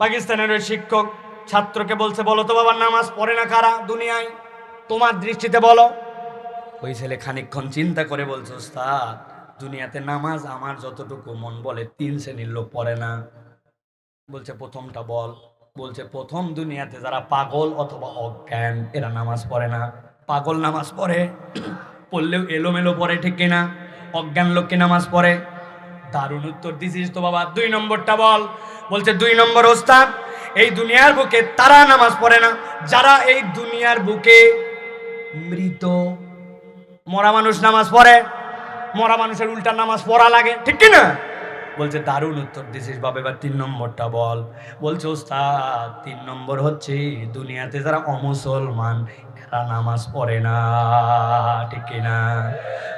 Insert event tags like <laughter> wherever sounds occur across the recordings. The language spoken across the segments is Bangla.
পাকিস্তানের ওই শিক্ষক ছাত্রকে বলছে, বলো তো বাবার নামাজ পড়ে না কারা দুনিয়ায়? তোমার দৃষ্টিতে বলো। ওই ছেলে খানিকক্ষণ চিন্তা করে বলছে, ওস্তাদ, দুনিয়াতে নামাজ আমার যতটুকু মন বলে, তিন শ্রেণির লোক পড়ে না। বলছে, প্রথমটা বল। বলছে, প্রথম দুনিয়াতে যারা পাগল অথবা অজ্ঞান, এরা নামাজ পড়ে না। পাগল নামাজ পড়ে, <clears throat> পড়লেও এলোমেলো পড়ে ঠিক কিনা? অজ্ঞান লোককে নামাজ পড়ে? দারুণ উত্তর দিছিস তো বাবা। দুই নম্বরটা বল। বলছে, দুই নম্বর ওস্তাদ, এই দুনিয়ার বুকে তারা নামাজ পড়ে না, যারা এই দুনিয়ার বুকে মৃত। মরা মানুষ নামাজ পড়ে, মরা মানুষের উল্টা নামাজ পড়া লাগে, ঠিক কি না? বলছে, দারুণ উত্তর দিছিস বাবা, এবার তিন নম্বরটা বল। বলছে, ওস্তাদ, তিন নম্বর হচ্ছে, দুনিয়াতে যারা অমুসলমান, এরা নামাজ পড়ে না, ঠিক কি না?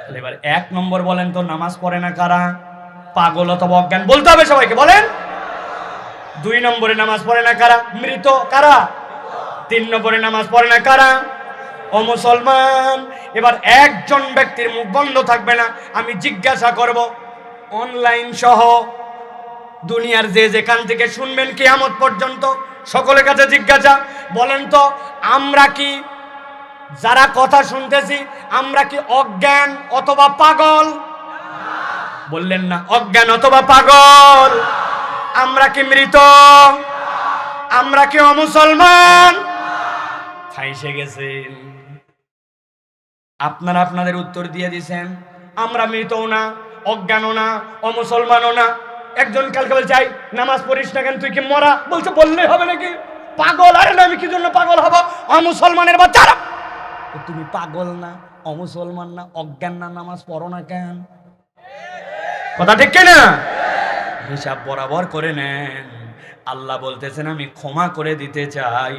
তাহলে এবার এক নম্বর বলেন তো, নামাজ পড়ে না কারা? পাগল অথবা অজ্ঞান। বলতে হবে সবাইকে, বলেন। দুই নম্বরে নামাজ পড়ে না কারা? মৃত কারা? তিন নম্বরে নামাজ পড়ে না কারা? ও মুসলমান, এবার একজন ব্যক্তির মুখ বন্ধ থাকবে না, আমি জিজ্ঞাসা করব, অনলাইন সহ দুনিয়ার যে যেখান থেকে শুনবেন কিয়ামত পর্যন্ত, সকলের কাছে জিজ্ঞাসা, বলেন তো, আমরা কি যারা কথা শুনতেছি, আমরা কি অজ্ঞান অথবা পাগল? বললেন না অজ্ঞান অথবা পাগল। আমরা কি মৃত? আমরা কি অমুসলমান? খাইসে গেছেন আপনারা আপনাদের উত্তর দিয়ে দিছেন আমরা মৃতও না অজ্ঞানও না অমুসলমানও না। একজন কালকে বলছে "আই, নামাজ পড়িস না কেন তুই কি মরা? বলছে বললেই হবে নাকি? পাগল আরে না আমি কি জন্য পাগল হব? অমুসলমানের বাচ্চারা। তুমি পাগল না অমুসলমান না অজ্ঞান না নামাজ পড়ো না কেন? কথা ঠিক না হিসাব বরাবর করে নেন। আল্লাহ বলতেছেন, আমি ক্ষমা করে দিতে চাই,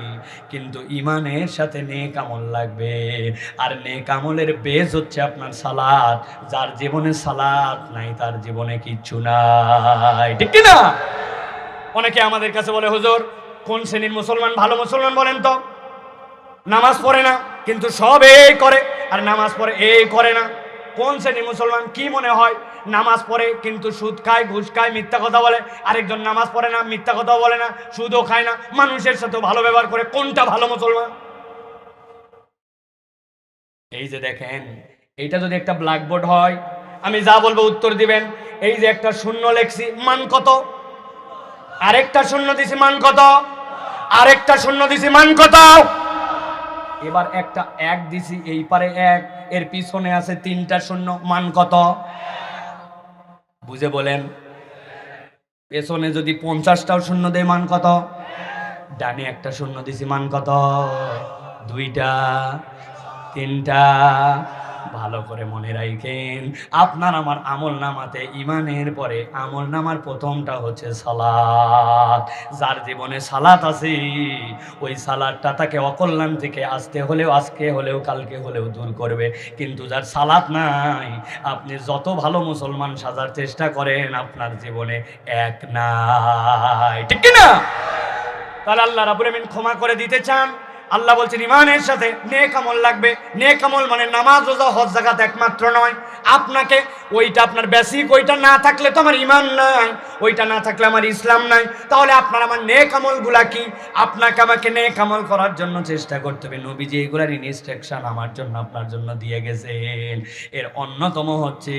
কিন্তু ইমানের সাথে নেক আমল লাগবে। আর নেক আমলের বেজ হচ্ছে আপনার সালাত। যার জীবনে সালাত নাই, তার জীবনে কিচ্ছু নাই। ঠিক কি না অনেকে আমাদের কাছে বলে, হুজুর, কোন শ্রেণির মুসলমান? ভালো মুসলমান বলেন তো। নামাজ পড়ে না, কিন্তু সব এই করে। আর নামাজ পড়ে এই করে না। কোন শ্রেণির মুসলমান? কি মনে হয়? নামাজ পড়ে, কিন্তু সুদ খায়, ঘুষ খায়, মিথ্যা কথা বলে। আরেকজন নামাজ পড়ে না, মিথ্যা কথা বলে না, সুদও খায় না। মানুষের সাথে ভালো ব্যবহার করে কোনটা ভালো মুসলমান? এই যে দেখেন এইটা যদি একটা ব্ল্যাকবোর্ড হয়, আমি যা বলব উত্তর দিবেন। এই যে একটা শূন্য লেখছি, মান কত? আরেকটা শূন্য দিছি, মান কত? আরেকটা শূন্য দিছি, মান কত? এবার একটা এক দিছি, এই পারে এক, এর পিছনে আছে তিনটা শূন্য, মান কত? বুঝে বলেন। পেছনে যদি পঞ্চাশটাও শূন্য দেয় মান কত? ডানে একটা শূন্য দিছি মান কত? দুইটা, তিনটা ভালো করে মনে রাখেন আপনার আমার আমল নামাতে ইমানের পরে আমল নামার প্রথমটা হচ্ছে সালাদ যার জীবনে সালাত আছে, ওই সালাদটা তাকে অকল্যাণ থেকে আসতে হলেও, আজকে হলেও, কালকে হলেও দূর করবে। কিন্তু যার সালাত নাই, আপনি যত ভালো মুসলমান সাজার চেষ্টা করেন, আপনার জীবনে এক নাই। ঠিক না তাহলে আল্লাহ রাবুল আমিন ক্ষমা করে দিতে চান। আল্লাহ বলছেন ইমানের সাথে নেক আমল লাগবে। নেক আমল মানে নামাজ, রোজা, হজ জাকাত একমাত্র নয়। আপনাকে ওইটা আপনার বেসিক ওইটা না থাকলে তো আমার ইমান নাই, ওইটা না থাকলে আমার ইসলাম নাই। তাহলে আপনার আমার নেক আমলগুলা কি? আপনাকে আমাকে নেক আমল করার জন্য চেষ্টা করতে হবে। নবীজি এগুলার ইনস্ট্রাকশন আমার জন্য, আপনার জন্য দিয়ে গেছেন। এর অন্যতম হচ্ছে,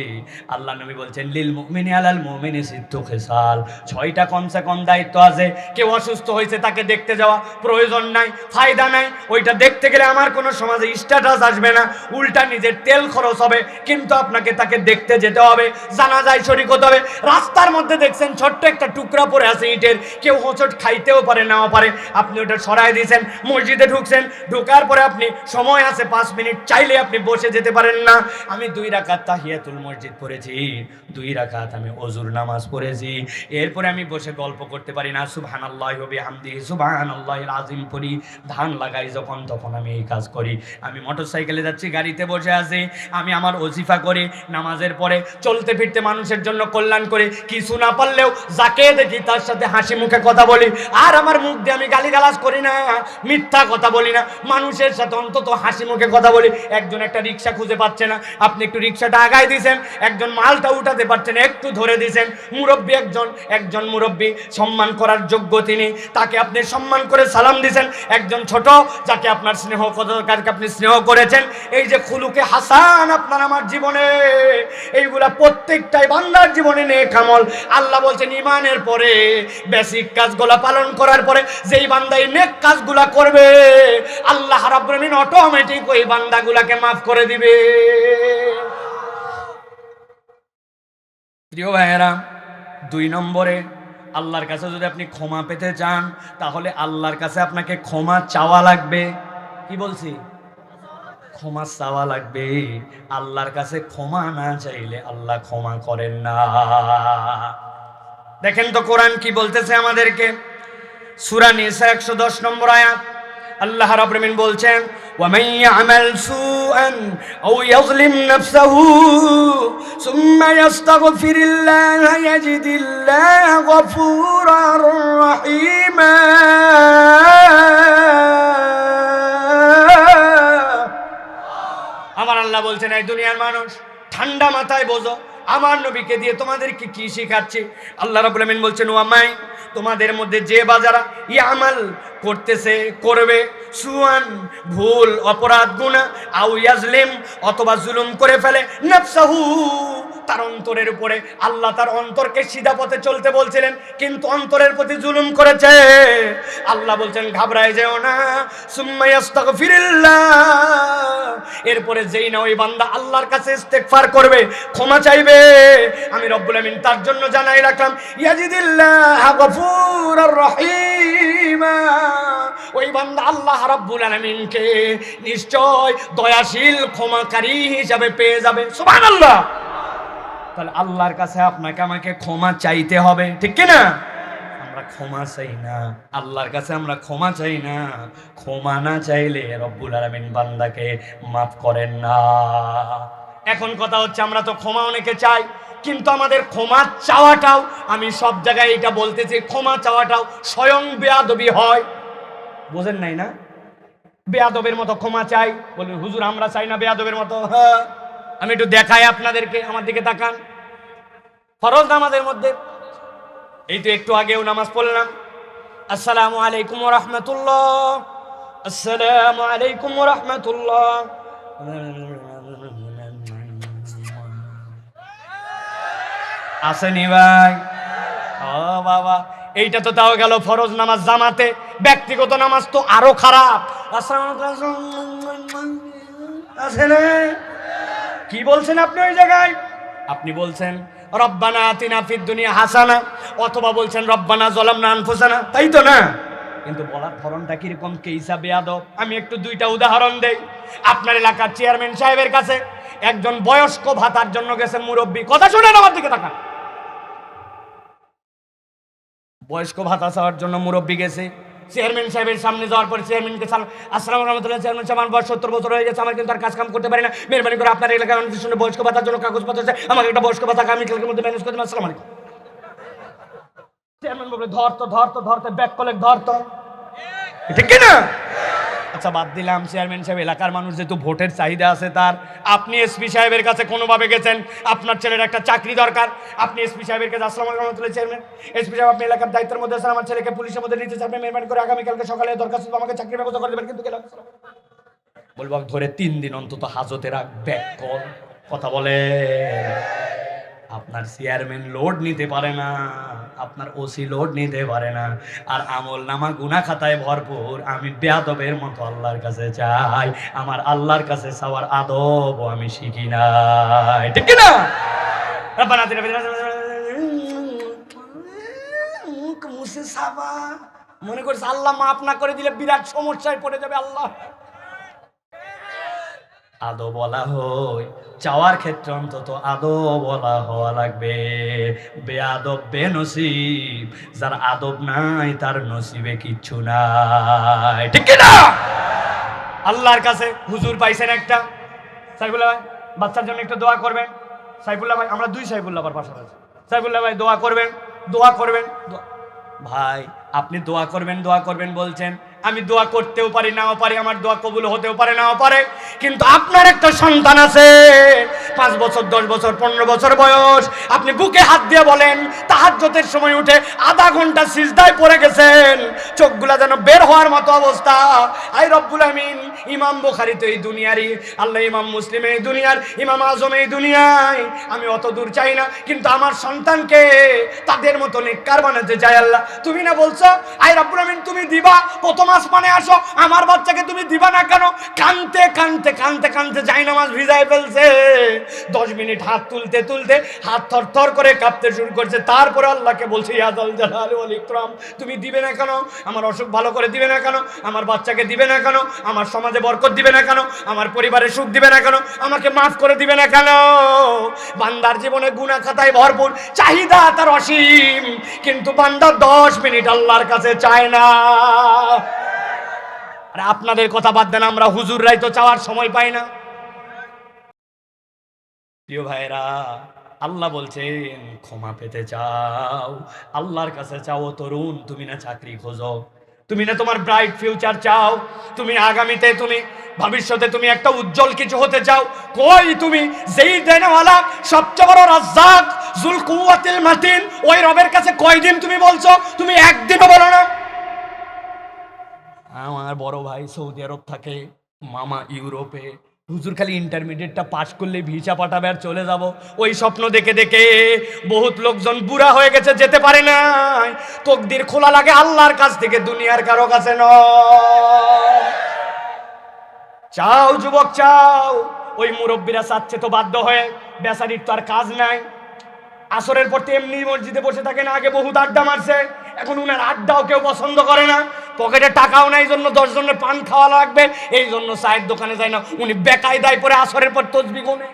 আল্লাহ নবী বলছেন, লিল মুমিনি আলাল মুমিনি সিদ্ধ খেসাল ছয়টা কমসে কম দায়িত্ব আছে। কেউ অসুস্থ হয়েছে তাকে দেখতে যাওয়া প্রয়োজন নাই, ফায়দা নাই। ওইটা দেখতে গেলে আমার কোনো সমাজে স্ট্যাটাস আসবে না। উল্টা নিজের তেল খরচ হবে, কিন্তু আপনাকে তাকে দেখতে যেতে হবে জানা যায় শরিক হতে হবে। রাস্তার মধ্যে দেখছেন ছোট্ট একটা টুকরা পড়ে আছে ইটের, কেউ হোঁচট খাইতেও পারে, নাও পারে। আপনি ওটা সরাই দিয়েছেন, মসজিদে ঢুকছেন, ঢুকার পরে আপনি সময় আছে, পাঁচ মিনিট চাইলে আপনি বসে যেতে পারেন না। আমি দুই রাকাত তাহিয়াতুল মসজিদ পড়েছি, দুই রাকাত আমি অজুর নামাজ পড়েছি। এরপরে আমি বসে গল্প করতে পারি না সুবহান আল্লাহ হবি হামদি সুবহান আল্লাহ আজিম পড়ি, ধান লাগাই যখন, তখন আমি এই কাজ করি। আমি মোটর সাইকেলে যাচ্ছি, গাড়িতে বসে আছি। আমি আমার ওজিফা করি, নামাজের পরে পরে চলতে ফিরতে মানুষের জন্য কল্যাণ করে। কিছু না পারলেও যাকে দেখি তার সাথে হাসি মুখে কথা বলি। আর আমার মুখ দিয়ে আমি গালিগালাজ করি না, মিথ্যা কথা বলি না। মানুষের সাথে অন্তত হাসি মুখে কথা বলি। একজন একটা রিক্সা খুঁজে পাচ্ছে না। আপনি একটু রিক্সাটা আগায় দিয়েছেন একজন মালটা উঠাতে পারছেন, একটু ধরে দিয়েছেন মুরব্বী একজন একজন মুরব্বী সম্মান করার যোগ্য তিনি। তাকে আপনি সম্মান করে সালাম দিয়েছেন একজন ছোট যাকে আপনার স্নেহ কদরকারকে আপনি স্নেহ করেছেন? এই যে খুলুকে হাসান, আপনার আমার জীবনে। এইগুলা প্রত্যেকটাই বান্দার জীবনে নে কামল আল্লাহ বলছেন ইমানের পরে বেসিক কাজগুলা পালন করার পরে, যেই বান্দা এই নেক কাজগুলা করবে, আল্লাহ রাব্বুল অটোমেটিক ওই বান্দাগুলাকে মাফ করে দিবে। প্রিয় ভাইয়েরা, দুই নম্বরে আল্লাহর কাছে যদি আপনি ক্ষমা পেতে চান, তাহলে আল্লাহর কাছে আপনাকে ক্ষমা চাওয়া লাগবে। কি বলছি? ক্ষমা চাওয়া লাগবে। আল্লাহর কাছে ক্ষমা না চাইলে আল্লাহ ক্ষমা করেন না। দেখেন তো কোরআন কি বলতেছে আমাদেরকে? সুরা নিসা 110 নম্বর আয়াত। আল্লাহ রাব্বুল আলামিন বলছেন ومن يعمل سوءا أو يظلم نفسه ثم يستغفر الله يجد الله غفورا رحيما আমার আল্লাহ বলছেন এই দুনিয়ার মানুষ ঠান্ডা মাথায় বোঝো আমার নবীকে দিয়ে তোমাদেরকে কি শিখাচ্ছে আল্লাহ রাব্বুল আমিন বলছেন ওয়ামাই তোমাদের মধ্যে যে বাজারা ইয়ামাল করতেছে, করবে। সুয়ান, ভুল, অপরাধ গুণা আউ ইয়াজলিম, অথবা জুলুম করে ফেলে। নাফসাহু, তার অন্তরের উপরে আল্লাহ তার অন্তরকে সিধা পথে চলতে বলছিলেন, কিন্তু অন্তরের প্রতি জুলুম করেছে। আল্লাহ বলছেন, ঘাবড়ায় যেও না। এরপরে যেই না ওই বান্দা আল্লাহর কাছে ইস্তেগফার করবে, ক্ষমা চাইবে। আমি রব্বুল আমিন তার জন্য জানাই রাখলাম, ইয়াজিদিল্লাহ গফুরুর রহিমা। ওই বান্দা আল্লাহ রাব্বুল আলামিনকে নিশ্চয় দয়াশীল, ক্ষমাকারী হিসাবে পেয়ে যাবে। সুবহানাল্লাহ। তাহলে আল্লাহর কাছে আপনাকে আমাকে ক্ষমা চাইতে হবে, ঠিক কি না? আমরা ক্ষমা চাই না। আল্লাহর কাছে আমরা ক্ষমা চাই না। ক্ষমা না চাইলে রব্বুল আলামিন বান্দাকে মাফ করেন না। এখন কথা হচ্ছে আমরা তো ক্ষমা অনেকে চাই, কিন্তু আমাদের ক্ষমা চাওয়াটাও, আমি সব জায়গায় এটা বলতেছি, ক্ষমা চাওয়াটাও স্বয়ং বেয়াদবি হয়। বোঝেন নাই না? বেয়াদবের মতো ক্ষমা চাই। বলবেন হুজুর, আমরা চাই না বেয়াদবের মতো। আমি একটু দেখাই আপনাদেরকে, আমার দিকে তাকান। ফরজ নামাজের মধ্যে, এই তো একটু আগেও নামাজ পড়লাম। আসসালামু আলাইকুম রহমতুল্লাহ। আসসালামু আলাইকুম রহমতুল্লাহ। আসেনি ভাই? ও বাবা। এইটা তো তাও গেল ফরজ নামাজ জামাতে, ব্যক্তিগত নামাজ তো আরও খারাপ। না? কি বলছেন আপনি ওই জায়গায়? আপনি বলছেন, রব্বানা আতিনা ফিদ দুনিয়া হাসানা অথবা বলছেন, রব্বানা জলামনা আনফুসানা তাই তো না? কিন্তু বলার ধরনটা কীরকম, কে হিসাবে আদব? আমি একটু দুইটা উদাহরণ দেই। আপনার এলাকার চেয়ারম্যান সাহেবের কাছে একজন বয়স্ক ভাতার জন্য গেছেন মুরব্বী। কথা শুনেন আমার দিকে তাকান। বয়স্ক ভাতা চাওয়ার জন্য মুরব্বী গেছে। চেয়ারম্যান সাহেবের সামনে যাওয়ার পর চেয়ারম্যানকে সালাম, আসসালাম রহমতুল্লাহ, চেয়ারম্যান সাহেব, আমার বয়স সত্তর বছর হয়ে গেছে, আমার কিন্তু আর কাজ কাম করতে পারি না। মেহরবানি করে আপনার এলাকায় আমাদের সঙ্গে বয়স্ক ভাতার জন্য কাগজপত্র আছে, আমাকে একটা বয়স্ক ভাতা আমি কালকের মধ্যে ম্যানেজ করে দেবেন আসসালাম আলাইকুম। চেয়ারম্যান বলে, ধর তো ধর তো ধর তো ব্যাক কলেক ধর তো। ঠিক কি না আচ্ছা বাদ দিলাম, চেয়ারম্যান সাহেব, এলাকার মানুষ যেহেতু ভোটের চাহিদা আছে তার, আপনি এসপি সাহেবের কাছে কোনোভাবে গেছেন? আপনার ছেলের একটা চাকরি দরকার। আপনি এসপি সাহেবের কাছে আলাইকুম রহমতুল্লাহ, চেয়ারম্যান। এসপি সাহেব, আপনি এলাকার দায়িত্বের মধ্যে আছেন, আমার ছেলেকে পুলিশের মধ্যে নিতে চাপেন মেহরবানি করে আগামীকালকে সকালে দরখাস্ত আমাকে চাকরির ব্যবস্থা করে দেবেন, কিন্তু গেলাম বলব, ধরে তিন দিন অন্তত হাজতে রাখ, ব্যাক কল, কথা বলে। আপনার চেয়ারম্যান লোড নিতে পারে না, আপনার ওসি লোড নিতে পারে না, আর আমল নামা গুনা খাতায় ভরপুর, আমি বেয়াদবের মতো আল্লাহর কাছে চাই, আমার আল্লাহর কাছে চাওয়ার আদব আমি শিখি নাই। ঠিক না সাবা মনে করছে আল্লাহ মাফ না করে দিলে বিরাট সমস্যায় পড়ে যাবে আল্লাহ। আদো বলা হয়। চাওয়ার ক্ষেত্রে অন্তত আদো বলা হওয়া লাগবে। বেআদব বেনসিব যার আদব নাই তার নসিবে কিচ্ছু নাই। ঠিক না আল্লাহর কাছে হুজুর পাইছেন একটা। সাইফুল্লাহ ভাই, বাচ্চার জন্য একটু দোয়া করবেন। সাইফুল্লাহ ভাই আমরা দুই সাইফুল্লাহ পাশাপাশি। সাইফুল্লাহ ভাই দোয়া করবেন দোয়া করবেন ভাই আপনি দোয়া করবেন দোয়া করবেন বলছেন। আমি দোয়া করতেও পারি, নাও পারি, আমার দোয়া কবুল হতেও পারে, নাও পারে। কিন্তু আপনার একটা সন্তান আছে, পাঁচ বছর, দশ বছর, পনেরো বছর বয়স, আপনি বুকে হাত দিয়ে বলেন তাহাজ্জতের সময় উঠে আধা ঘণ্টা সিজদায় পড়ে গেছেন, চোখগুলা যেন বের হওয়ার মতো অবস্থা। আই রব্বুল আমিন, ইমাম বুখারি তো এই দুনিয়ারই, আল্লাহ ইমাম মুসলিম এই দুনিয়ার, ইমাম আজম এই দুনিয়ায়। আমি অত দূর চাই না, কিন্তু আমার সন্তানকে তাদের মতো নেককার বানাতে চাই আল্লাহ। তুমি না বলছো আই রব্বুল আমিন, তুমি দিবা, প্রথম আসমানে আসো, আমার বাচ্চাকে তুমি দিবা না কেন? কানতে কানতে কানতে কানতে যাই নামাজ ভিজাই ফেলছে। দশ মিনিট হাত তুলতে তুলতে হাত থর থর করে কাঁপতে শুরু করছে। তারপরে আল্লাহকে বলছে ইয়াদাল জালাল ওয়াল ইকরাম, তুমি দিবে না কেন? আমার অসুখ ভালো করে দিবে না কেন? আমার বাচ্চাকে দিবে না কেন? আমার সমাজে বরকত দিবে না কেন? আমার পরিবারে সুখ দিবে না কেন? আমাকে মাফ করে দিবে না কেন? বান্দার জীবনে গুণা খাতায় ভরপুর চাহিদা তার অসীম। কিন্তু বান্দা দশ মিনিট আল্লাহর কাছে চায় না। আরে আপনাদের কথা বাদ দেন, আমরা হুজুররাই তো চাওয়ার সময় পাই না। প্রিয় ভাইরা আল্লাহ বলছেন, ক্ষমা পেতে চাও। আল্লাহর কাছে চাও, তরুণ, তুমি না চাকরি খোঁজো। তুমি না তোমার ব্রাইট ফিউচার চাও। তুমি আগামীতে, তুমি ভবিষ্যতে, তুমি একটা উজ্জ্বল কিছু হতে চাও। কই তুমি? যেই দেনওয়ালা, সবচেয়ে বড় রাজ্জাক জুল কুয়াতিল মাতিন, ওই রবের কাছে কয়দিন তুমি বলছো? তুমি একদিনও বলো না। আমার বড় ভাই সৌদি আরব থাকে, মামা ইউরোপে। হুজুর, খালি ইন্টারমিডিয়েটটা পাশ করলে ভিসা পাঠাবে আর চলে যাব। ওই স্বপ্ন দেখে দেখে বহুত লোকজন বুড়া হয়ে গেছে, যেতে পারে না তকদির খোলা লাগে আল্লাহর কাছ থেকে, দুনিয়ার কারও কাছে নয়। চাও যুবক, চাও। ওই মুরব্বীরা চাচ্ছে তো বাধ্য হয়ে, বেচারির তো আর কাজ নাই। আসরের পর তো এমনি মসজিদে বসে থাকেন, আগে বহুত আড্ডা মারছে, এখন উনার আড্ডাও কেউ পছন্দ করে না। পকেটে টাকাও নাই জন্য দশ জনের পান খাওয়া লাগবে এই জন্য চায়ের দোকানে যায় না, উনি বেকায়দায় পরে আসরের পর তসবি গোনে।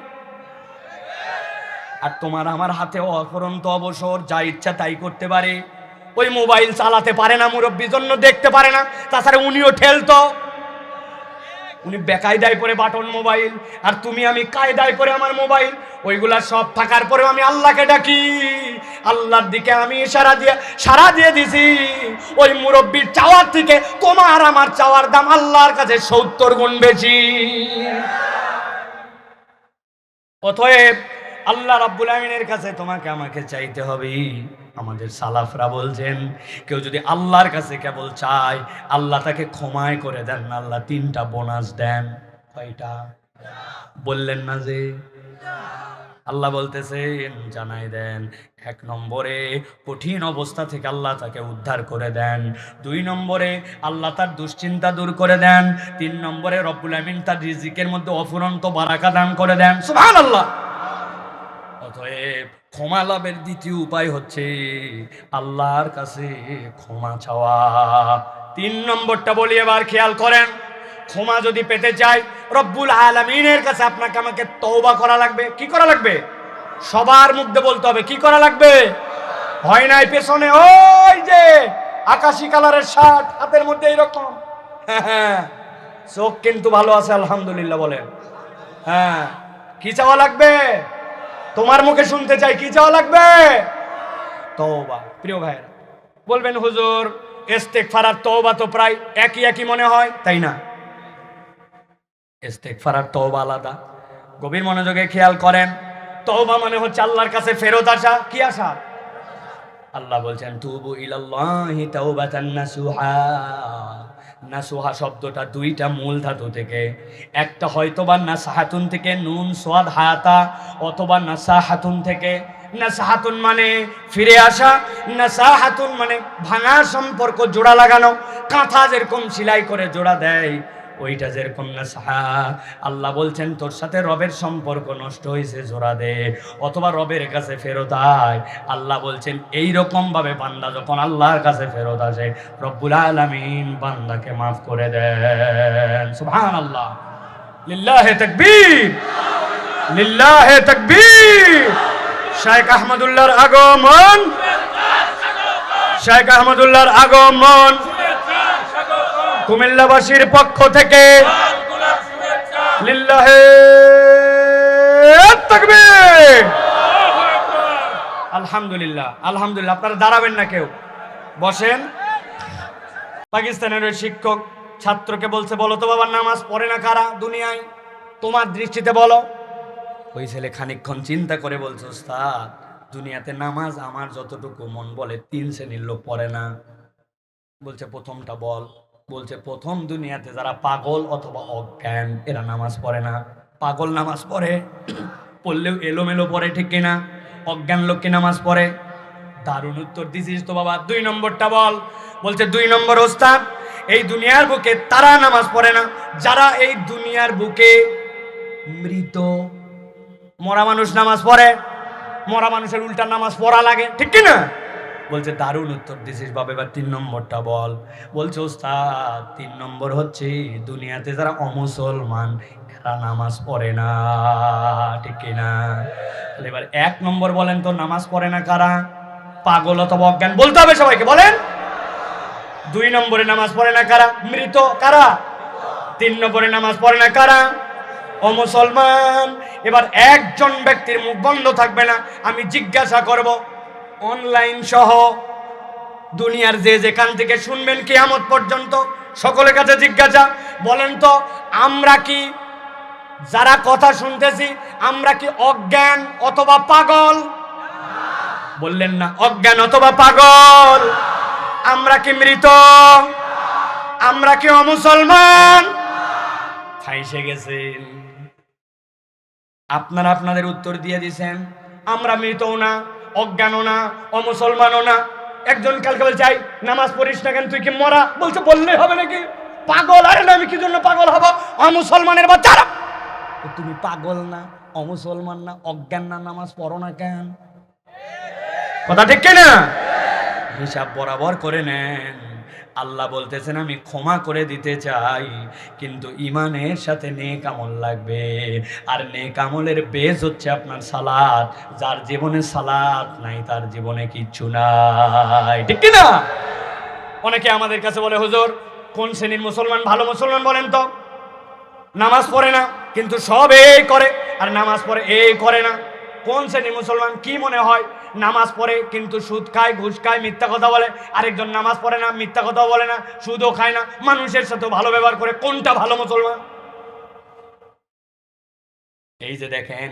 আর তোমার আমার হাতে অফরন্ত অবসর, যা ইচ্ছা তাই করতে পারে। ওই মোবাইল চালাতে পারে না মুরব্বীর জন্য দেখতে পারে না, তাছাড়া উনিও ঠেলতো। উনি বেকায়দায় পরে বাটন মোবাইল, আর তুমি আমি কায়দায় পরে আমার মোবাইল। ওইগুলা সব থাকার পরেও আমি আল্লাহকে ডাকি। আল্লাহর দিকে আমি সারা দিয়ে সারা দিয়ে দিছি। ওই মুরব্বীর চাওয়ার থেকে তোমার আমার চাওয়ার দাম আল্লাহর কাছে সত্তর গুণ বেশি। অতএব আল্লাহ রাব্বুল আমিনের কাছে তোমাকে আমাকে চাইতে হবে। আমাদের সালাফরা বলছেন, কেউ যদি আল্লাহর কাছে কেবল চায়, আল্লাহ তাকে ক্ষমায় করে দেন, আল্লাহ তিনটা বোনাস দেন। কয়টা? বললেন না যে। আল্লাহ বলতেছেন, জানাই দেন, এক নম্বরে কঠিন অবস্থা থেকে আল্লাহ তাকে উদ্ধার করে দেন, দুই নম্বরে আল্লাহ তার দুশ্চিন্তা দূর করে দেন, তিন নম্বরে রব্বুল আমিন তার রিজিকের মধ্যে অফুরন্ত বারাকা দান করে দেন। সুবহান আল্লাহ অতএব ক্ষমা লাভের দ্বিতীয় উপায় হচ্ছে আল্লাহর কাছে ক্ষমা চাওয়া। তিন নম্বরটা বলি এবার খেয়াল করেন। ক্ষমা যদি পেতে চাই, রব্বুল আলমিনের কাছে আপনাকে আমাকে তওবা করা লাগবে। কি করা লাগবে? সবার মধ্যে বলতে হবে, কি করা লাগবে? হয় নাই পেছনে? ওই যে আকাশি কালারের শার্ট, হাতের মধ্যে এইরকম। চোখ কিন্তু ভালো আছে, আলহামদুলিল্লাহ বলেন। হ্যাঁ কি চাওয়া লাগবে? তোমার মুখে শুনতে চাই কি চাওয়া লাগবে? তওবা। প্রিয় ভাইয়েরা বলবেন হুজুর ইস্তেগফার আর তওবা তো প্রায় একই একই মনে হয়? তাই না? ইস্তেগফার আর তওবা আলাদা। গভীর মনোযোগে খেয়াল করেন তওবা মানে হচ্ছে আল্লাহর কাছে ফেরত আসা। কি আসা আল্লাহ বলছেন তুবু ইলাল্লাহি তাওবাতান নাসুহা। নাসুহা শব্দটা দুইটা মূল ধাতু থেকে। একটা হয়তোবা নাসাহাতুন থেকে নুন, সোয়াদ, হায়াতা, অথবা নাসাহাতুন থেকে। নাসাহাতুন মানে ফিরে আসা, নাসাহাতুন মানে ভাঙা সম্পর্ক, জোড়া লাগানো, কাঁথা যেরকম সেলাই করে জোড়া দেয় ওইটা যেরকম নাসাহা আল্লাহ বলছেন, তোর সাথে রবের সম্পর্ক নষ্ট হয়েছে জোড়া দে। অথবা রবের কাছে ফেরত আয়। আল্লাহ বলছেন এই ভাবে বান্দা যখন আল্লাহর কাছে ফেরত আসে, রব্বুল আলামিন বান্দাকে মাফ করে দেন। সুবহানাল্লাহ। লিল্লাহে তাকবীর। লিল্লাহে তাকবীর। শেখ আহমদুল্লাহর আগমন। শেখ আহমদুল্লাহর আগমন। কুমিল্লাবাসীর পক্ষ থেকে আলহামদুলিল্লাহ আলহামদুলিল্লাহ। আপনারা দাঁড়াবেন না কেউ। বসেন। পাকিস্তানের ওই শিক্ষক ছাত্রকে বলছে, বলো তো বাবার নামাজ পড়ে না কারা দুনিয়ায়? তোমার দৃষ্টিতে বলো। ওই ছেলে খানিকক্ষণ চিন্তা করে বলছে, ওস্তাদ, দুনিয়াতে নামাজ আমার যতটুকু মন বলে, তিন শ্রেণির লোক পড়ে না। বলছে, প্রথমটা বল। বলছে, প্রথম দুনিয়াতে যারা পাগল অথবা অজ্ঞান, এরা নামাজ পড়ে না। পাগল নামাজ পড়ে, পড়লেও এলোমেলো পড়ে, ঠিক কিনা অজ্ঞান লোককে নামাজ পড়ে। দারুণ উত্তর দিছিস তো বাবা, দুই নম্বরটা বল। বলছে, দুই নম্বর ওস্তাদ, এই দুনিয়ার বুকে তারা নামাজ পড়ে না, যারা এই দুনিয়ার বুকে মৃত। মরা মানুষ নামাজ পড়ে, মরা মানুষের উল্টা নামাজ পড়া লাগে, ঠিক কি না? বলছে দারুণ উত্তর দিছিস বাবা এবার তিন নম্বরটা বল। বলছে, ওস্তাদ, তিন নম্বর হচ্ছে, দুনিয়াতে যারা অমুসলমান, এরা নামাজ পড়ে না। ঠিক কি না? তাহলে এবার এক নম্বর বলেন তো, নামাজ পড়ে না কারা? পাগল অথবা অজ্ঞান, বলতে হবে সবাইকে, বলেন। দুই নম্বরে নামাজ পড়ে না কারা? মৃত কারা? তিন নম্বরে নামাজ পড়ে না কারা? ও মুসলমান এবার একজন ব্যক্তির মুখ বন্ধ থাকবে না, আমি জিজ্ঞাসা করব অনলাইন সহ দুনিয়ার যে যেখান থেকে শুনবেন কিয়ামত পর্যন্ত, সকলের কাছে জিজ্ঞাসা, বলেন তো, আমরা কি যারা কথা শুনতেছি, আমরা কি অজ্ঞান অথবা পাগল? বললেন না, অজ্ঞান অথবা পাগল। আমরা কি মৃত? আমরা কি অমুসলমান? খাইসে গেছেন আপনারা আপনাদের উত্তর দিয়ে দিছেন, আমরা মৃতও না। অজ্ঞানও না অমুসলমানও না। একজন কালকে বলে যাই নামাজ পড়িস না কেন তুই কি মরা? বলছে বললেই হবে নাকি? পাগল? আরে না আমি কি জন্য পাগল হব? অমুসলমানের বাচ্চারা! তুমি পাগল না অমুসলমান না অজ্ঞান না নামাজ পড়ো না কেন? কথা ঠিক কিনা? হিসাব বরাবর করে নেন। আল্লাহ বলতেছেন, আমি ক্ষমা করে দিতে চাই, কিন্তু ইমানের সাথে নেক আমল লাগবে। আর নেক আমলের বেজ হচ্ছে আপনার সালাদ যার জীবনে সালাদ নাই, তার জীবনে কিচ্ছু নাই। ঠিক না? অনেকে আমাদের কাছে বলে, হুজুর, কোন শ্রেণির মুসলমান ভালো মুসলমান বলেন তো? নামাজ পড়ে না, কিন্তু সব এই করে। আর নামাজ পড়ে এই করে না। কোন শ্রেণির মুসলমান কি মনে হয় নামাজ পড়ে, কিন্তু সুদ খায়, ঘুষ খায়, মিথ্যা কথা বলে। আরেকজন নামাজ পড়ে না, মিথ্যা কথাও বলে না, সুদও খায় না। মানুষের সাথে ভালো ব্যবহার করে কোনটা ভালো মুসলমান? এই যে দেখেন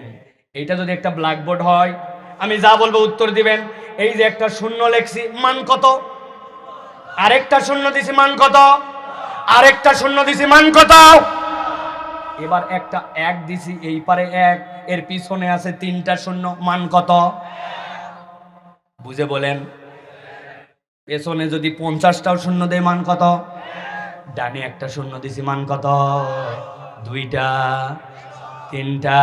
এইটা যদি একটা ব্ল্যাকবোর্ড হয়, আমি যা বলব উত্তর দিবেন। এই যে একটা শূন্য লেখছি, মান কত? আরেকটা শূন্য দিছি, মান কত? আরেকটা শূন্য দিছি, মান কত? এবার একটা এক দিছি, এই পারে এক, এর পিছনে আছে তিনটা শূন্য, মান কত? বুঝে বলেন। পেছনে যদি পঞ্চাশটাও শূন্য দেয় মান কত? ডানে একটা শূন্য দিছি মান কত? দুইটা, তিনটা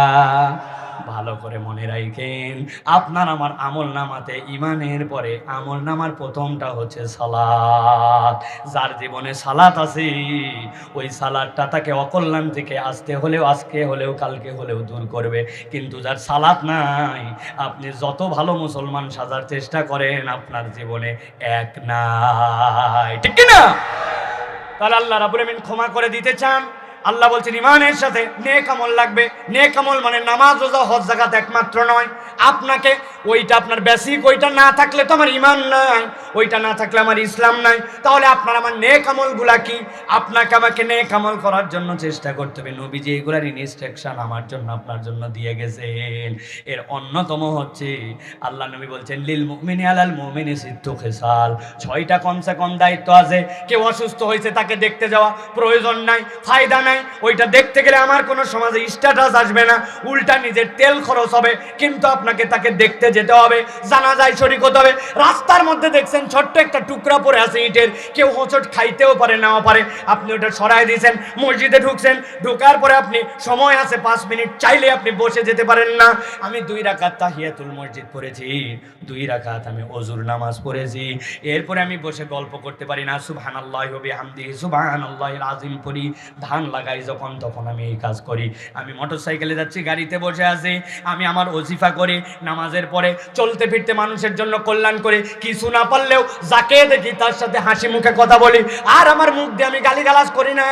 ভালো করে মনে রাখেন। আপনার আমার আমল নামাতে ইমানের পরে আমল নামার প্রথমটা হচ্ছে সালাত। যার জীবনে সালাত আছে, ওই সালাদটা তাকে অকল্যাণ থেকে আসতে হলেও আজকে হলেও কালকে হলেও দূর করবে। কিন্তু যার সালাত নাই, আপনি যত ভালো মুসলমান সাজার চেষ্টা করেন, আপনার জীবনে এক নাই। ঠিক না তাহলে আল্লাহ রাবুল আমিন ক্ষমা করে দিতে চান। আল্লাহ বলছেন ইমানের সাথে নেক আমল লাগবে। নেক আমল মানে নামাজ, রোজা, হজ জাকাত একমাত্র নয়। আপনাকে ওইটা আপনার বেসিক ওইটা না থাকলে তো আমার ইমান নাই। ওইটা না থাকলে আমার ইসলাম নাই। তাহলে আপনার আমার নেক আমলগুলা কি? আপনাকে আমাকে নেক আমল করার জন্য চেষ্টা করতে হবে। নবীজি এগুলার ইনস্ট্রাকশন আমার জন্য, আপনার জন্য দিয়ে গেছেন। এর অন্যতম হচ্ছে, আল্লাহ নবী বলছেন, লিল মুমিনি আলাল মুমিনি সিদ্ধ খেসাল ছয়টা কমসে কম দায়িত্ব আছে। কেউ অসুস্থ হয়েছে তাকে দেখতে যাওয়া প্রয়োজন নাই। ফায়দা নাই। ওইটা দেখতে গেলে আমার কোনো সমাজে স্ট্যাটাস আসবে না। উল্টা নিজের তেল খরচ হবে, কিন্তু আপনাকে তাকে দেখতে যেতে হবে জানা যায় শরিক হতে হবে। রাস্তার মধ্যে দেখছেন ছোট্ট একটা টুকরা পরে আছে ইটের, কেউ হোঁচট খাইতেও পারে, নাও পারে। আপনি ওটা সরাই দিয়েছেন, মসজিদে ঢুকছেন, ঢোকার পরে আপনি সময় আছে, পাঁচ মিনিট চাইলে আপনি বসে যেতে পারেন না। আমি দুই রাকাত তাহিয়াতুল মসজিদ পড়েছি, দুই রাকাত আমি অজুর নামাজ পড়েছি। এরপরে আমি বসে গল্প করতে পারি না, সুবহানাল্লাহ হবে হামদি সুবহানাল্লাহ আজিম পড়ি, ধান লাগাই যখন, তখন আমি এই কাজ করি। আমি মোটর সাইকেলে যাচ্ছি, গাড়িতে বসে আছি, আমি আমার ওজিফা করি, নামাজের পরে চলতে ফিরতে মানুষের জন্য কল্যাণ করে। কিছু না পারলেও যাকে দেখি তার সাথে হাসি মুখে কথা বলি। আর আমার মুখ দিয়ে আমি গালিগালাজ করি না,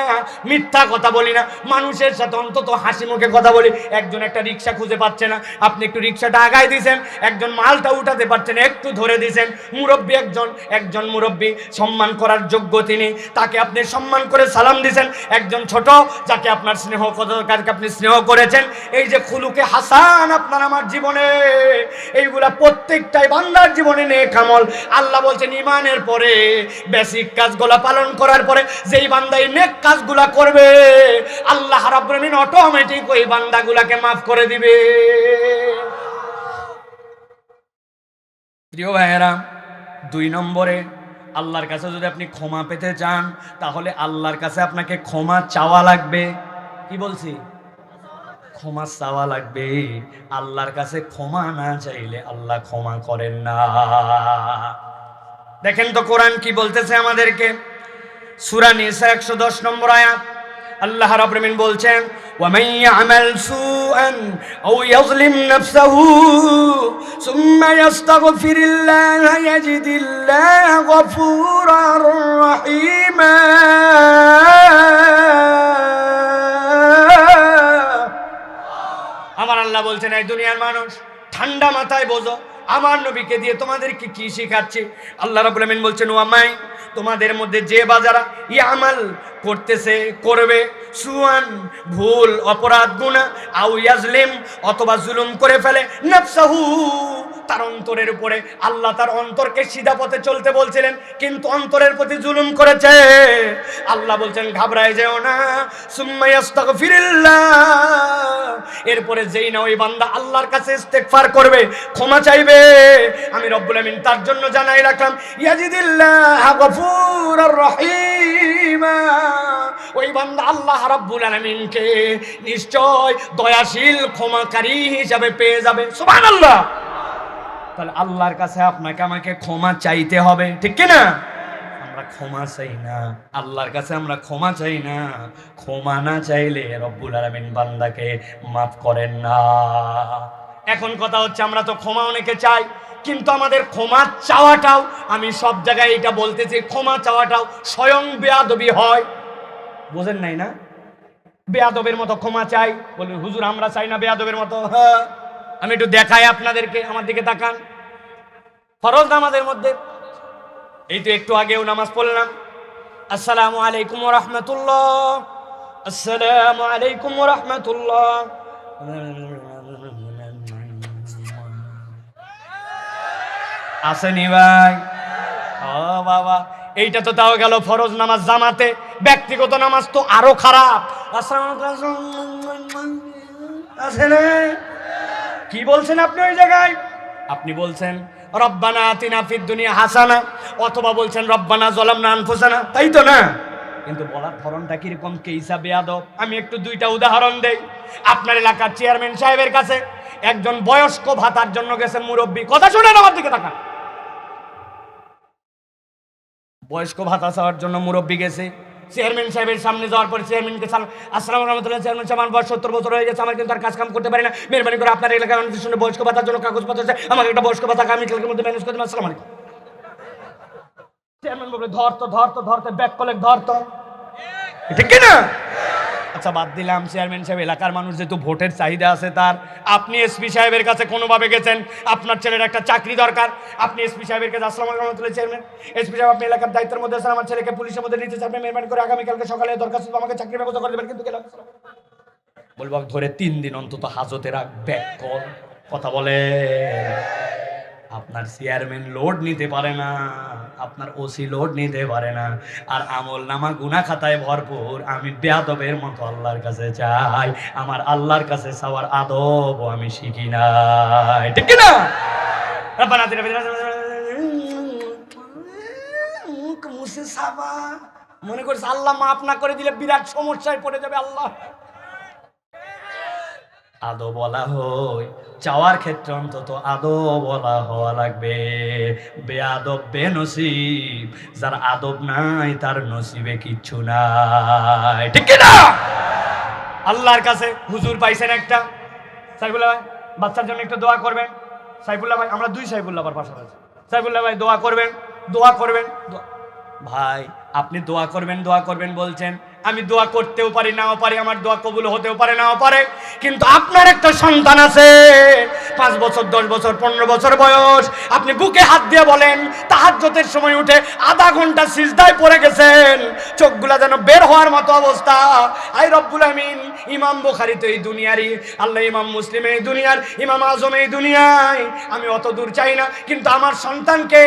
মিথ্যা কথা বলি না। মানুষের সাথে অন্তত হাসি মুখে কথা বলি। একজন একটা রিক্সা খুঁজে পাচ্ছে না। আপনি একটু রিক্সাটা আগায় দিয়েছেন একজন মালটা উঠাতে পারছেন, একটু ধরে দিয়েছেন মুরব্বী একজন একজন মুরব্বী সম্মান করার যোগ্য তিনি। তাকে আপনি সম্মান করে সালাম দিয়েছেন একজন ছোট যাকে আপনার স্নেহ যাকে আপনি স্নেহ করেছেন, এই যে খুলুকে হাসান আপনার আমার জীবনে, এইগুলা প্রত্যেকটাই বান্দার জীবনে নেই কামল আল্লাহ বলছেন ইমানের পরে বেসিক কাজগুলা পালন করার পরে, যেই বান্দা এই নেক কাজগুলা করবে, আল্লাহ রাব্বুল আলামিন অটোমেটিক ওই বান্দাগুলাকে মাফ করে দিবে। প্রিয় ভাইয়েরা, দুই নম্বরে আল্লাহর কাছে যদি আপনি ক্ষমা পেতে চান, তাহলে আল্লাহর কাছে আপনাকে ক্ষমা চাওয়া লাগবে। কি বলছি? ক্ষমা চাওয়া লাগবে। আল্লাহর কাছে ক্ষমা না চাইলে আল্লাহ ক্ষমা করেন না। দেখেন তো কোরআন কি বলতেছে আমাদেরকে? সূরা নিসা 110 নম্বর আয়াত। আল্লাহ রাব্বুল আলামিন বলছেন ومن يعمل سوءا أو يظلم نفسه ثم يستغفر الله يجد الله غفورا رحيما আমার আল্লাহ বলছেন এই দুনিয়ার মানুষ ঠান্ডা মাথায় বোঝো আমার নবীকে দিয়ে তোমাদেরকে কি শেখাচ্ছে আল্লাহ রাব্বুল আমিন বলছেন ওয়ামাই তোমাদের মধ্যে যে বাজারা ইয়ামাল করতেছে, করবে, সুয়ান, ভুল, অপরাধ গুণা আউ ইয়াজলিম, অথবা জুলুম করে ফেলে, নাফসাহু তার অন্তরের উপরে আল্লাহ তার অন্তরকে সিধা পথে চলতে বলছিলেন, কিন্তু অন্তরের প্রতি জুলুম করেছে। আল্লাহ বলছেন, ঘাবড়ায় যেও না। এরপরে যেই না ওই বান্দা আল্লাহর কাছে ইস্তেগফার করবে, ক্ষমা চাইবে। আমি রব্বুল আমিন তার জন্য জানাই রাখলাম, ইয়াজিদিল্লাহ গফুরুর রহিমা। ওই বান্দা আল্লাহ রাব্বুল আলামিনকে নিশ্চয় দয়াশীল, ক্ষমাকারী হিসাবে পেয়ে যাবে। সুবহানাল্লাহ। তাহলে আল্লাহর কাছে আপনাকে আমাকে ক্ষমা চাইতে হবে, ঠিক না আমরা ক্ষমা চাই না, আল্লাহর কাছে আমরা ক্ষমা চাই না। ক্ষমা না চাইলে রব্বুল আলামিন বান্দাকে মাফ করেন না। এখন কথা হচ্ছে আমরা তো ক্ষমা অনেকে চাই, কিন্তু আমাদের ক্ষমা চাওয়াটাও, আমি সব জায়গায় এটা বলতেছি, ক্ষমা চাওয়াটাও স্বয়ং বেয়াদবি হয়। বোঝেন নাই না? বেয়াদবের মতো ক্ষমা চাই বলি হুজুর, আমরা চাই না বেয়াদবের মতো। হ্যাঁ। আমি একটু দেখাই আপনাদেরকে, আমার দিকে তাকান। ফরজ নামাজের মধ্যে, এই তো একটু আগেও নামাজ পড়লাম। আসসালামু আলাইকুম রহমতুল্লাহ। আসসালামু আলাইকুম রহমতুল্লাহ। আসেনি ভাই। ও বাবা, এইটা তো তাও গেল ফরজ নামাজ জামাতে। ব্যক্তিগত নামাজ তো আরও খারাপ। আছে না কি বলছেন আপনি ওই জায়গায়? আপনি বলছেন রব্বানা আতিনা ফিদ দুনিয়া হাসানা অথবা বলছেন রব্বানা জলামনা আনফুসানা তাই তো না? কিন্তু বলার ধরনটা কীরকম কে হিসাবে আদব? আমি একটু দুইটা উদাহরণ দেই। আপনার এলাকার চেয়ারম্যান সাহেবের কাছে একজন বয়স্ক ভাতার জন্য গেছেন মুরব্বী। কথা শুনেন আমার দিকে তাকান। বয়স্ক ভাতা চাওয়ার জন্য মুরব্বী গেছে। চেয়ারম্যান সাহেবের সামনে যাওয়ার পরে চেয়ারম্যানকে সালাম আসসালাম রহমতুল্লাহ চেয়ারম্যান সাহেব, আমার বয়স সত্তর বছর হয়ে গেছে, আমার কিন্তু আর কাজ কাম করতে পারি না। মেহরবানি করে আপনার এলাকায় মানুষের সঙ্গে বয়স্ক ভাতার জন্য কাগজপত্র আছে, আমাকে একটা বয়স্ক ভাতা আমি কালকের মধ্যে ম্যানেজ করে দেবেন। আসসালাম আলাইকুম। চেয়ারম্যান বলবে ধর তো ধর তো ধর তো ব্যাক কলেক ধর তো। ঠিক কি না আচ্ছা বাদ দিলাম। চেয়ারম্যান সাহেব, এলাকার মানুষ যেহেতু ভোটের চাহিদা আছে তার, আপনি এসপি সাহেবের কাছে কোনোভাবে গেছেন? আপনার ছেলের একটা চাকরি দরকার। আপনি এসপি সাহেবের কাছে আলাইকুম রহমতুল্লাহ চেয়ারম্যান এসপি সাহেব, আপনি এলাকার দায়িত্বের মধ্যে আছেন, আমার ছেলেকে পুলিশের মধ্যে নিতে চান মেহরবানি করে আগামীকালকে সকালে দরখাস্ত আমাকে চাকরি ব্যবস্থা করে দেবেন, কিন্তু বলব, ধরে তিন দিন অন্তত হাজতে রাখ, ব্যাক কথা বলে আপনার চেয়ারম্যান লোড নিতে পারে না আপনার ওসি লোড নিতে পারে না আর আমল নামা গুনা খাতায় ভরপুর আমি বেয়াদবের মতো আল্লাহর কাছে চাই আমার আল্লাহর কাছে চাওয়ার আদব আমি শিখি নাই ঠিক না মুখ সাবা মনে করছে আল্লাহ মাফ না করে দিলে বিরাট সমস্যায় পড়ে যাবে আল্লাহ আদো বলা হয়। চাওয়ার ক্ষেত্রে অন্তত আদো বলা হওয়া লাগবে। বেআদব বেনসিব যার আদব নাই তার নসিবে কিচ্ছু নাই। ঠিক না আল্লাহর কাছে হুজুর পাইছেন একটা। সাইবুল্লাহ ভাই, বাচ্চার জন্য একটু দোয়া করবেন। সাইফুল্লাহ ভাই আমরা দুই সাইফুল্লাহ আবার পাশাপাশি। সাইফুল্লাহ ভাই দোয়া করবেন দোয়া করবেন ভাই আপনি দোয়া করবেন দোয়া করবেন বলছেন। আমি দোয়া করতেও পারি, নাও পারি, আমার দোয়া কবুল হতেও পারে, নাও পারে। কিন্তু আপনার একটা সন্তান আছে, পাঁচ বছর, দশ বছর, পনেরো বছর বয়স, আপনি বুকে হাত দিয়ে বলেন তাহাজ্জতের সময় উঠে আধা ঘণ্টা সিজদায় পড়ে গেছেন, চোখগুলা যেন বের হওয়ার মতো অবস্থা। আই রব্বুল আমিন, ইমাম বুখারি তো এই দুনিয়ারই, আল্লাহ ইমাম মুসলিম এই দুনিয়ার, ইমাম আজম এই দুনিয়ায়। আমি অত দূর চাই না, কিন্তু আমার সন্তানকে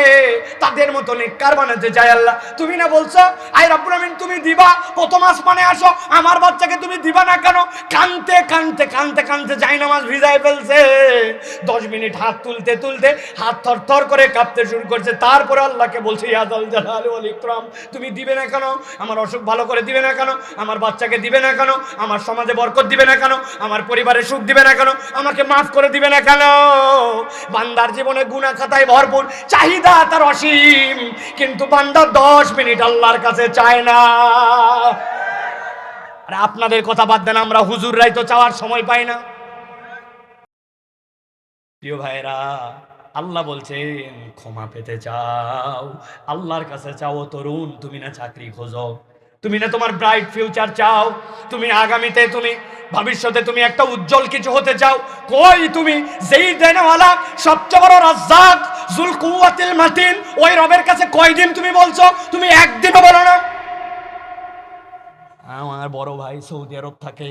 তাদের মতো নেককার বানাতে চাই আল্লাহ। তুমি না বলছো আই রব্বুল আমিন, তুমি দিবা, প্রথম আসমানে আসো, আমার বাচ্চাকে তুমি দিবা না কেন? কানতে কানতে কানতে কানতে যাই নামাজ ভিজায় ফেলছে। দশ মিনিট হাত তুলতে তুলতে হাত থর থর করে কাঁপতে শুরু করছে। তারপরে আল্লাহকে বলছে ইয়াদাল জালাল ওয়াল ইকরাম, তুমি দিবে না কেন? আমার অসুখ ভালো করে দিবে না কেন? আমার বাচ্চাকে দিবে না কেন? আমার সমাজে বরকত দিবে না কেন? আমার পরিবারে সুখ দিবে না কেন? আমাকে মাফ করে দিবে না কেন? বান্দার জীবনে গুণা খাতায় ভরপুর চাহিদা তার অসীম। কিন্তু বান্দা দশ মিনিট আল্লাহর কাছে চায় না। আর আপনাদের কথা বাদ দেন, আমরা হুজুররাই তো চাওয়ার সময় পাই না। প্রিয় ভাইরা আল্লাহ বলছেন, ক্ষমা পেতে চাও। আল্লাহর কাছে চাও, তরুণ, তুমি না চাকরি খোঁজো। তুমি না তোমার ব্রাইট ফিউচার চাও। তুমি আগামীতে তুমি, ভবিষ্যতে তুমি একটা উজ্জ্বল কিছু হতে চাও। কই তুমি? যেই দেনওয়ালা, সবচেয়ে বড় রাজ্জাক জুল কুয়াতিল মাতিন, ওই রবের কাছে কয়দিন তুমি বলছো? তুমি একদিনও বলো না। আমার বড় ভাই সৌদি আরব থাকে,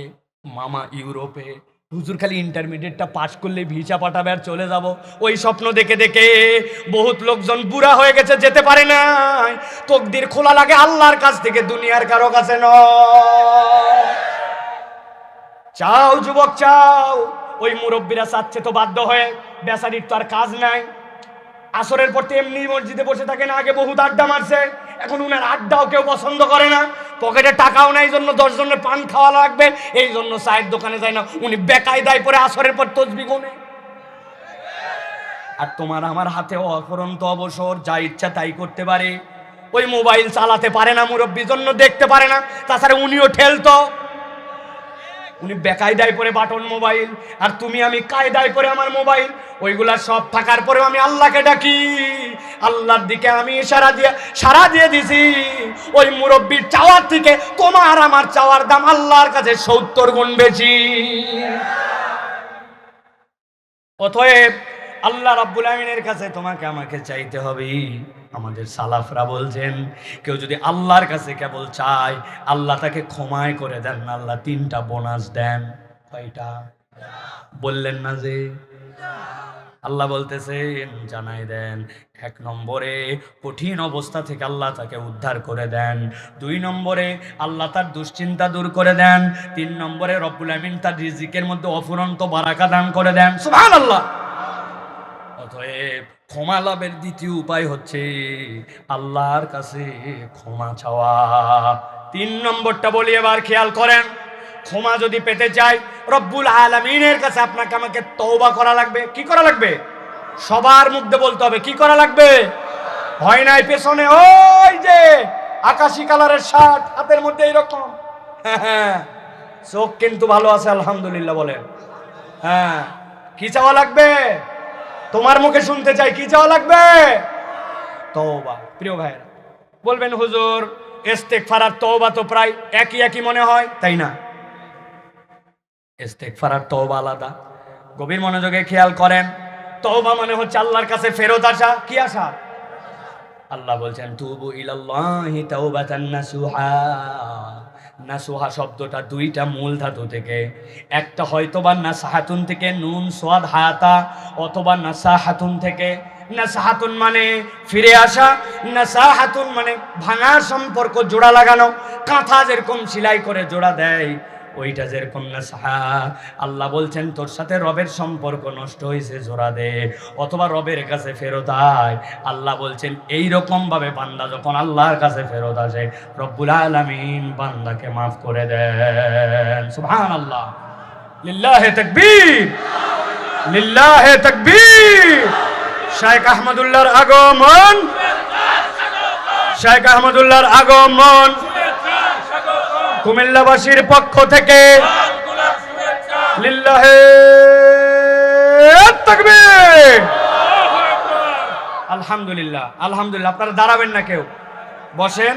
মামা ইউরোপে। হুজুর খালি ইন্টারমিডিয়েটটা পাশ করলে ভিসা পাঠাবে আর চলে যাব। ওই স্বপ্ন দেখে দেখে বহুত লোকজন বুড়া হয়ে গেছে, যেতে পারে না তকদির খোলা লাগে আল্লাহর কাছ থেকে, দুনিয়ার কারও কাছে নয়। চাও যুবক, চাও। ওই মুরব্বীরা চাচ্ছে তো বাধ্য হয়ে, বেচারির তো আর কাজ নাই। আসরের পর তো এমনি মসজিদে বসে থাকেন আগে বহুত আড্ডা মারছে। এখন উনার আড্ডাও কেউ পছন্দ করে না। পকেটে টাকাও নাই জন্য দশ জনের পান খাওয়া লাগবে। এই জন্য চায়ের দোকানে যায় না। উনি বেকায়দায় পরে আসরের পর তসবি গোনে। আর তোমার আমার হাতে অফরন্ত অবসর, যা ইচ্ছা তাই করতে পারে। ওই মোবাইল চালাতে পারে না মুরব্বীর জন্য দেখতে পারে না। তাছাড়া উনিও ঠেলতো। উনি বেকায়দায় পরে বাটন মোবাইল, আর তুমি আমি কায়দায় পরে আমার মোবাইল। ওইগুলা সব থাকার পরেও আমি আল্লাহকে ডাকি। আল্লাহর দিকে আমি সারা দিয়ে সারা দিয়ে দিছি। ওই মুরব্বীর চাওয়ার থেকে তোমার আমার চাওয়ার দাম আল্লাহর কাছে সত্তর গুণ বেশি। অতএব আল্লাহ রাব্বুল আমিনের কাছে তোমাকে আমাকে চাইতে হবে। আমাদের সালাফরা বলছেন, কেউ যদি আল্লাহর কাছে কেবল চায়, আল্লাহ তাকে ক্ষমায় করে দেন না আল্লাহ তিনটা বোনাস দেন। কয়টা? বললেন না যে। আল্লাহ বলতেছেন, জানাই দেন, এক নম্বরে কঠিন অবস্থা থেকে আল্লাহ তাকে উদ্ধার করে দেন, দুই নম্বরে আল্লাহ তার দুশ্চিন্তা দূর করে দেন, তিন নম্বরে রব্বুল আমিন তার রিজিকের মধ্যে অফুরন্ত বারাকা দান করে দেন। সুবহানাল্লাহ! অতএব ক্ষমা লাভের দ্বিতীয় উপায় হচ্ছে আল্লাহর কাছে ক্ষমা চাওয়া। তিন নম্বরটা বলি এবার খেয়াল করেন, ক্ষমা যদি পেতে চাই, রব্বুল আলমিনের কাছে আপনাকে আমাকে তৌবা করা লাগবে। কি করা লাগবে? সবার মধ্যে বলতে হবে, কি করা লাগবে? হয় নাই পেছনে, ওই যে আকাশি কালারের শার্ট, হাতের মধ্যে এইরকম। হ্যাঁ <laughs> চোখ কিন্তু ভালো আছে, আলহামদুলিল্লাহ বলেন। হ্যাঁ কি চাওয়া লাগবে? তোমার মুখে শুনতে চাই কি চাওয়া লাগবে? তওবা। প্রিয় ভাইরা বলবেন হুজুর ইস্তেগফার আর তওবা তো প্রায় একই একই মনে হয়? তাই না? ইস্তেগফার আর তওবা আলাদা। গভীর মনোযোগে খেয়াল করেন তওবা মানে হচ্ছে আল্লাহর কাছে ফেরত আসা। কি আসা? আল্লাহ বলছেন তুবু ইলাল্লাহি তাওবাতান নাসুহা। নাসুহা শব্দটা দুইটা মূল ধাতু থেকে। একটা হয়তোবা নাসাহাতুন থেকে নুন সোয়াদ হায়াতা, অথবা নাসাহাতুন থেকে। নাসাহাতুন মানে ফিরে আসা, নাসাহাতুন মানে ভাঙা সম্পর্ক, জোড়া লাগানো, কাঁথা যেরকম সেলাই করে জোড়া দেয় ওইটা যেরকম না, সাহা। আল্লাহ বলছেন, তোর সাথে রবের সম্পর্ক নষ্ট হয়েছে জোড়া দে। অথবা রবের কাছে ফেরত আয়। আল্লাহ বলছেন এই ভাবে বান্দা যখন আল্লাহর কাছে ফেরত আসে, রব্বুল আলামিন বান্দাকে মাফ করে দেন। সুবহানাল্লাহ। লিল্লাহে তাকবীর। লিল্লাহে তাকবীর। শাইখ আহমদুল্লাহর আগমন। শাইখ আহমদুল্লাহর আগমন। কুমিল্লাবাসীর পক্ষ থেকে আলহামদুলিল্লাহ আলহামদুলিল্লাহ। আপনারা দাঁড়াবেন না কেউ। বসেন।